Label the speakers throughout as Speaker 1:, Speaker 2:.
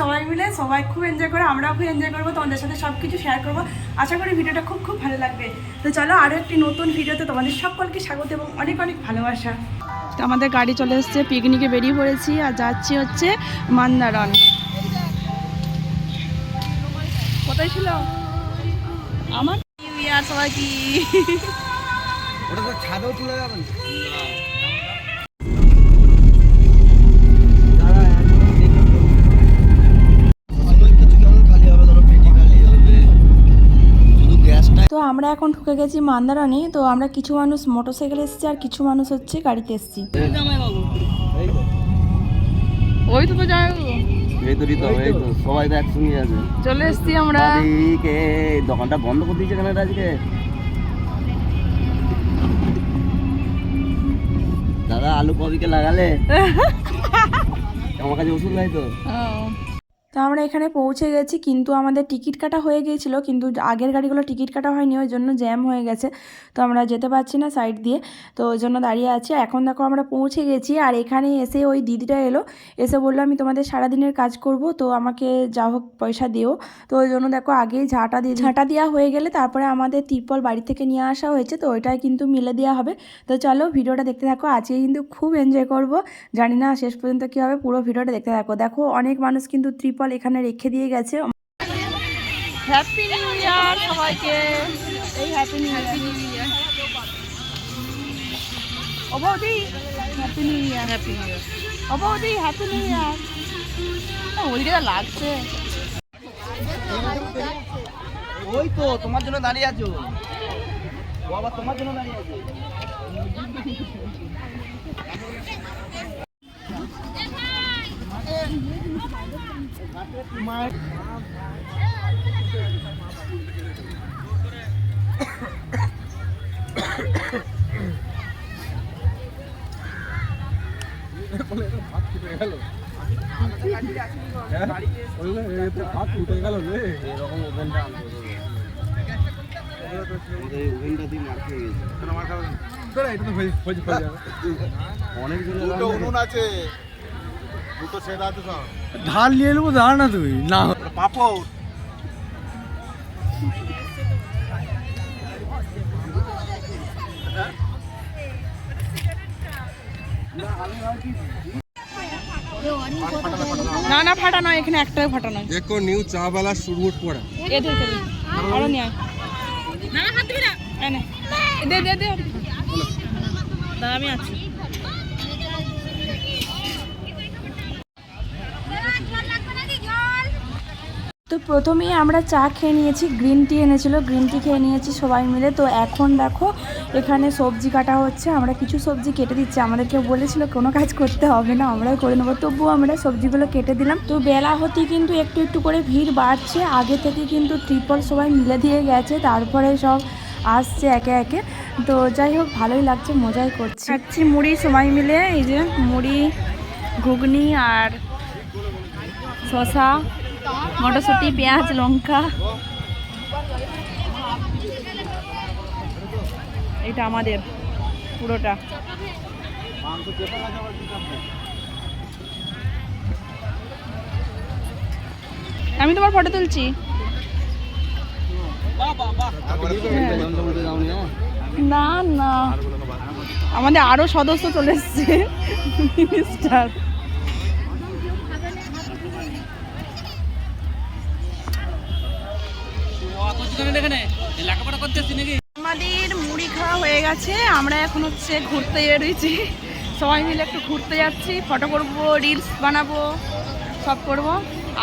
Speaker 1: সবাই মিলে সবাই খুব এনজয় করে আমরাও খুব এনজয় করব তোমাদের সাথে সব কিছু শেয়ার করব। আশা করি ভিডিওটা খুব খুব ভালো লাগবে। তো চলো আরও একটি নতুন ভিডিওতে তোমাদের সকলকে স্বাগত এবং অনেক অনেক ভালোবাসা। তো আমাদের গাড়ি চলে এসছে পিকনিকে বেরিয়ে পড়েছি আর যাচ্ছি হচ্ছে মান্দারন কোথায় ছিল? আমার নিউ ইয়ার সবাই কি?
Speaker 2: ওটা তো ছাদেও তুলে যাবেন
Speaker 1: আমরা এখন ঢুকে গেছি মান্দারানি তো আমরা কিছু মানুষ মোটরসাইকেলে এসেছি আর কিছু মানুষ হচ্ছে গাড়িতে এসেছি। ওই তো
Speaker 2: সবাই তো একসঙ্গে আছে।
Speaker 1: চলে এসেছি আমরা।
Speaker 2: দোকানটা বন্ধ করে দিয়েছে কেন আজকে? দাদা আলু কবিকে লাগালে? আমার কাছে ওষুধ নাই তো?
Speaker 1: তো আমরা এখানে পৌঁছে গেছি, কিন্তু আমাদের টিকিট কাটা হয়ে গিয়েছিল, কিন্তু আগের গাড়িগুলো টিকিট কাটা হয়নি, ওই জন্য জ্যাম হয়ে গেছে। তো আমরা যেতে পারছি না সাইড দিয়ে, তো ওই জন্য দাঁড়িয়ে আছি। এখন দেখো আমরা পৌঁছে গেছি, আর এখানে এসে ওই দিদিটা এলো, এসে বলল, আমি তোমাদের সারাদিনের কাজ করব, তো আমাকে যা হোক পয়সা দিও। তো ওই জন্য দেখো আগেই ঝাঁটা দিয়ে ঝাঁটা দেওয়া হয়ে গেলে তারপরে আমাদের তিরপল বাড়ি থেকে নিয়ে আসা হয়েছে, তো ওইটাই কিন্তু মিলে দেওয়া হবে। তো চলো ভিডিওটা দেখতে থাকো, আজকে কিন্তু খুব এনজয় করব। জানি না শেষ পর্যন্ত কী হবে পুরো ভিডিওটা দেখতে থাকো। দেখো অনেক মানুষ কিন্তু ত্রিপল এখানে রেখে দিয়ে গেছে। হ্যাপি নিউ ইয়ার সবাইকে। এই happy new happy new year ও বৌদি happy new year happy new year ও বৌদি হ্যাপি নিউ ইয়ার ওইদিকে লাগছে।
Speaker 2: ওই তো তোমার জন্য দাঁড়িয়ে আছো। ও আবার তোমার জন্য দাঁড়িয়ে আছে। এরকম ওভেনটা আনতে হবে আমাদের এই ওভেনটা দিয়ে মার খেয়ে গেছে অনেক
Speaker 3: উনুন আছে।
Speaker 4: ঢাল নিয়ে নেব দাঁড়া না তুই? না।
Speaker 3: পাপড়।
Speaker 1: না না ফাটা নয় এখানে একটাই ফাটা নয়।
Speaker 4: দেখো নিউ চা বেলা শুরুট পড়া
Speaker 1: এদের আরও নিয়ে আয়। না হাত দিবি না। এনে দে দে দে। দাঁড়া আমি আছি। প্রথমেই আমরা চা খেয়ে নিয়েছি গ্রিন টি এনেছিল গ্রিন টি খেয়ে নিয়েছি সবাই মিলে। তো এখন দেখো, এখানে সবজি কাটা হচ্ছে, আমরা কিছু সবজি কেটে দিচ্ছি। আমাদেরকে বলেছিল কোনো কাজ করতে হবে না, আমরাই করে নেব। তবুও আমরা সবজিগুলো কেটে দিলাম। তো বেলা হতেই কিন্তু একটু একটু করে ভিড় বাড়ছে। আগে থেকে কিন্তু ট্রিপল সবাই মিলে দিয়ে গেছে, তারপরে সব আসছে একে একে। তো যাই হোক, ভালোই লাগছে, মজাই করছি। খাচ্ছি মুড়ি সবাই মিলে, এই যে মুড়ি, ঘুগনি আর শশা মটরশুঁটি, পেঁয়াজ, লঙ্কা। এটা আমাদের, পুরোটা। আমি তোমার ফটো তুলছি। না না। আমাদের আরও সদস্য চলে এসছে মিনিস্টার গেছে আমরা এখন হচ্ছে ঘুরতে বেরোইছি। সবাই মিলে একটু ঘুরতে যাচ্ছি ফটো করব রিলস বানাবো সব করব।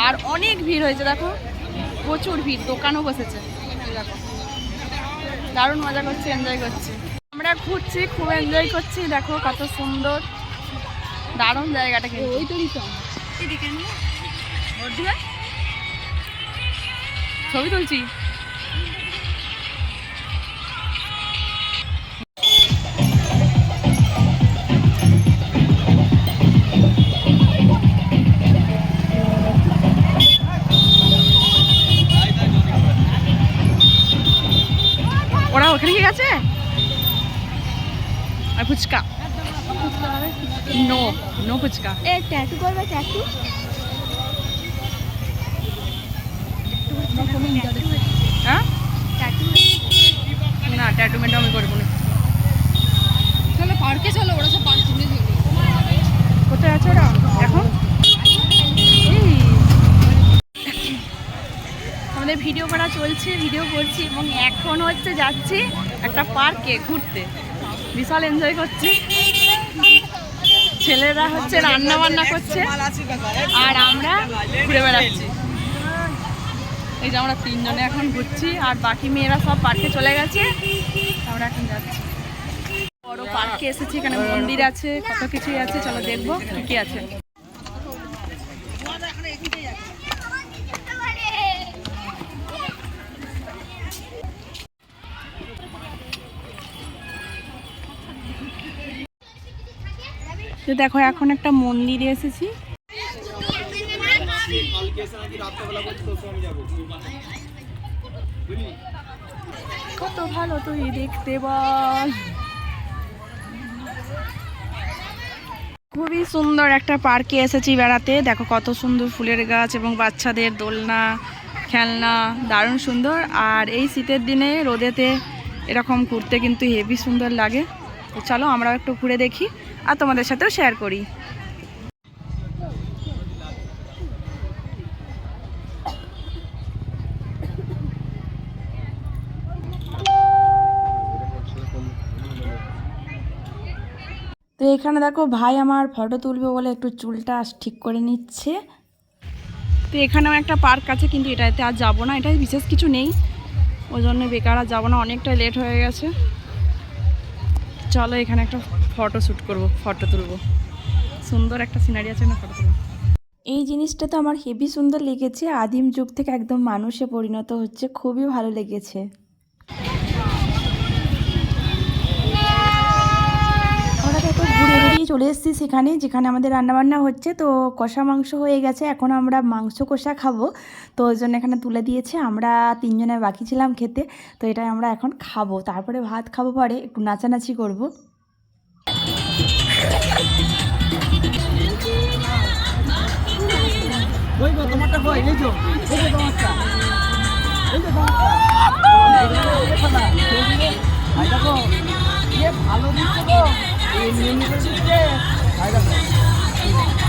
Speaker 1: আর অনেক ভিড় হয়েছে দেখো প্রচুর ভিড় দোকানও বসেছে। দেখো দারুণ মজা করছি এনজয় করছি। আমরা ঘুরছি খুব এনজয় করছি দেখো কত সুন্দর দারুণ জায়গাটা কিন্তু। ওই তো ছবি তুলছি? রেখে আছে আর ফুচকা? No no fuchka.
Speaker 5: এ ট্যাটু করবে ট্যাটু
Speaker 1: হ্যাঁ? না ট্যাটু মেটু আমি করব না।
Speaker 5: চলো পার্কে চলো ওরা সব পার্কে
Speaker 1: ভিডিও করা চলছে ভিডিও করছি এবং এখন হচ্ছে যাচ্ছি একটা পার্কে ঘুরতে। বিশাল এনজয় করছি। ছেলেরা হচ্ছে রান্না বান্না করছে আর আমরা ঘুরে বেড়াচ্ছি। এই যে আমরা তিনজনে এখন ঘুরছি আর বাকি মেয়েরা সব পার্কে চলে গেছে। আমরা এখন যাচ্ছি। বড় পার্কে এসেছি, এখানে মন্দির আছে, কত কিছুই আছে, চলো দেখব কি আছে। তো দেখো, এখন একটা মন্দিরে এসেছি। কত ভালো তুই দেখতে বল। খুবই সুন্দর একটা পার্কে এসেছি বেড়াতে। দেখো কত সুন্দর ফুলের গাছ এবং বাচ্চাদের দোলনা, খেলনা, দারুণ সুন্দর। আর এই শীতের দিনে রোদেতে এরকম ঘুরতে কিন্তু হেভি সুন্দর লাগে। চলো আমরাও একটু ঘুরে দেখি। আর তোমাদের সাথেও শেয়ার করি। তো এখানে দেখো ভাই আমার ফটো তুলবে বলে একটু চুলটা ঠিক করে নিচ্ছে। তো এখানেও একটা পার্ক আছে, কিন্তু এটাতে আর যাব না এটাই বিশেষ কিছু নেই। ওই জন্য বেকার আর যাব না অনেকটা লেট হয়ে গেছে। চলো, এখানে একটা ফটো শ্যুট করব ফটো তুলবো। সুন্দর একটা সিনারি আছে না ফটো তুলবো। এই জিনিসটা তো আমার হেভি সুন্দর লেগেছে। আদিম যুগ থেকে একদম মানুষে পরিণত হচ্ছে, খুবই ভালো লেগেছে। চলে এসেছি সেখানে, যেখানে আমাদের রান্নাবান্না হচ্ছে। তো কষা মাংস হয়ে গেছে, এখন আমরা মাংস কষা খাব। তো ওই জন্য এখানে তুলে দিয়েছে, আমরা তিনজনে বাকি ছিলাম খেতে। তো এটাই আমরা এখন খাব। তারপরে ভাত খাব পরে, একটু নাচানাচি করব।
Speaker 2: তো তো তো ভালো দিচ্ছে গো। はい。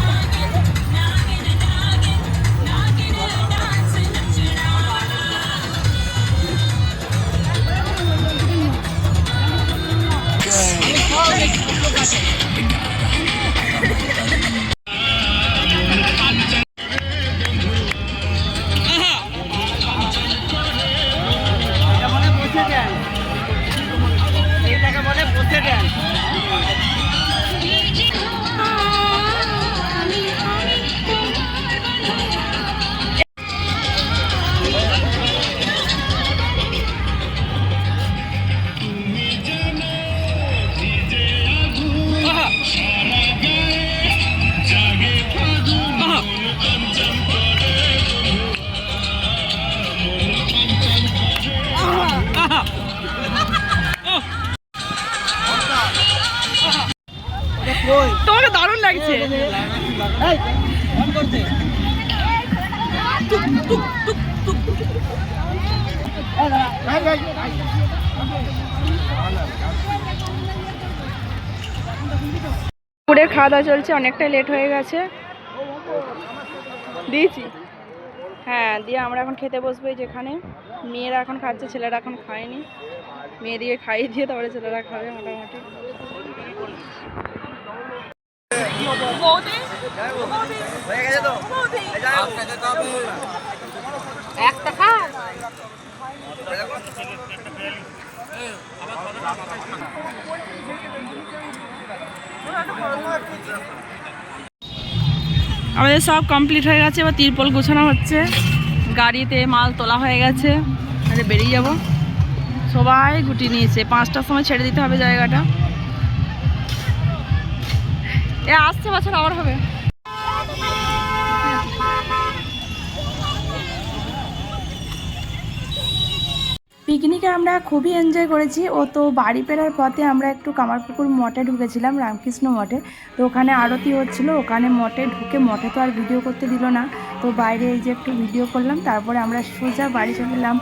Speaker 1: পুরে খাওয়া দাওয়া চলছে অনেকটাই লেট হয়ে গেছে। দিয়েছি। হ্যাঁ দিয়ে আমরা এখন খেতে বসবো যেখানে। মেয়েরা এখন খাচ্ছে, ছেলেরা এখন খায়নি। মেয়েদিকে খাইয়ে দিয়ে তারপরে ছেলেরা খাবে মোটামুটি
Speaker 2: হয়ে গেছে তো এই যাও।
Speaker 1: আমাদের সব কমপ্লিট হয়ে গেছে, এবার তিরপল গোছানো হচ্ছে। গাড়িতে মাল তোলা হয়ে গেছে। আরে বেরিয়ে যাব। সবাই গুটি নিয়েছে। পাঁচটার সময় ছেড়ে দিতে হবে জায়গাটা। এ, আসছে বছর, আবার হবে। পিকনিকে আমরা খুবই এনজয় করেছি। ও তো বাড়ি ফেরার পথে আমরা একটু কামারপুকুর মঠে ঢুকেছিলাম, রামকৃষ্ণ মঠে। তো ওখানে আরতি হচ্ছিল, ওখানে মঠে ঢুকে মঠে তো আর ভিডিও করতে দিল না। তো বাইরে এই যে একটু ভিডিও করলাম, তারপরে আমরা সোজা বাড়ি চলে এলাম।